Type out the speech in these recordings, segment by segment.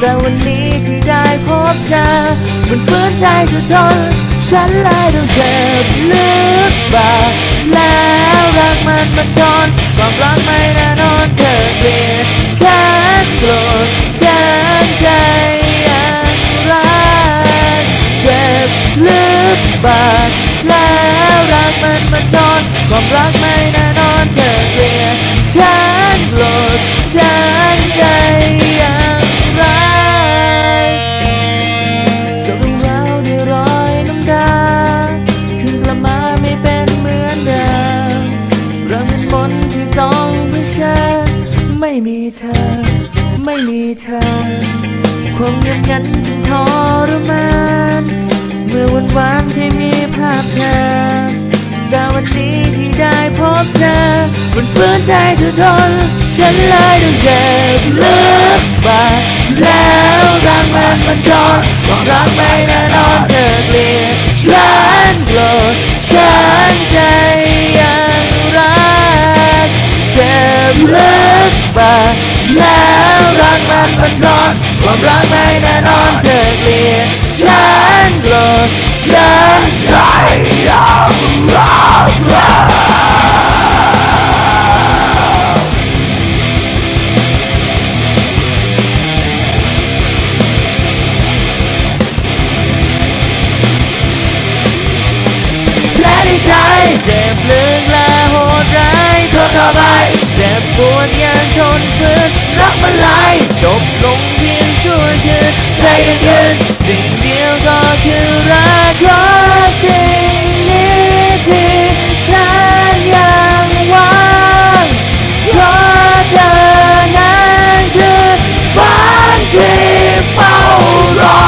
แต่วันนี้ที่ได้พบเธอมันฝืนใจจะทน ฉันเลยต้องเจ็บลึกบาดแล้วรักมันมาจนความรักไม่แน่นอนเธอเปลี่ยนฉันโกรธฉันใจยังรักเจ็บลึกบาดแล้วรักมันมาจนความรักไม่แน่นอนเธอเปลี่ยนฉันโกรธฉันใจ นมนที่ต้องเผชิญไม่มีเธอ ไม่มีเธอ ความเงียบงันจึงทรมานเมื่อวันวานที่มีภาพเธอแต่วันนี้ที่ได้พบเธอมันฟื้นใจเธอทนฉันเลยต้องเจ็บลึกบาดแล้วรักมันมันทนความรักไม่แน่นอน แล้วรักมันมันทนความรักไม่แน่นอนเธอเกลียดฉันโกรธฉันใจยังรักเธอและในใจเจ็บลึกและโหดร้ายทนเข้าไปเจ็บปวดย นฝืนรักมันไหลายจบลงเพียงชั่วคืนใจยังยืนสิ่งเดียวก็คือรักเพราะสิ่งนี้ที่ฉันยังหวังเพราะเธอนั้นคือฝันที่เฝ้ารอ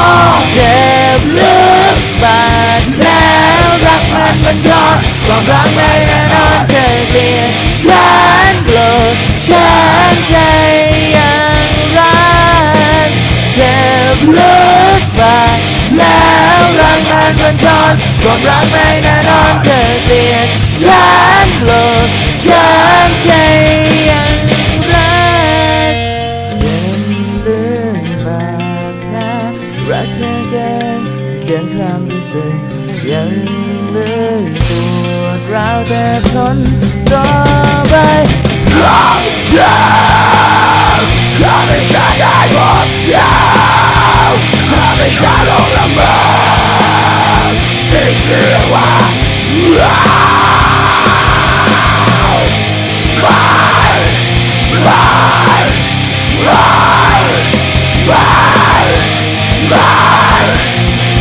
เจ็บลึกบาดแล้วรักมันมันทนความรักไม่แน่นอนเธอเกลียดฉันโกรธฉัน ใจยังรักเจ็บลึกบาดแล้วรักมันมันทนความรักไม่แน่นอนเธอเกลียดฉันโกรธฉันใจยังรักเจ็บลึกบาดแผลรักเธอเกินยังความรู้สึกยังลึกปวดร้าวแต่ทนต่อ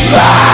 Bye.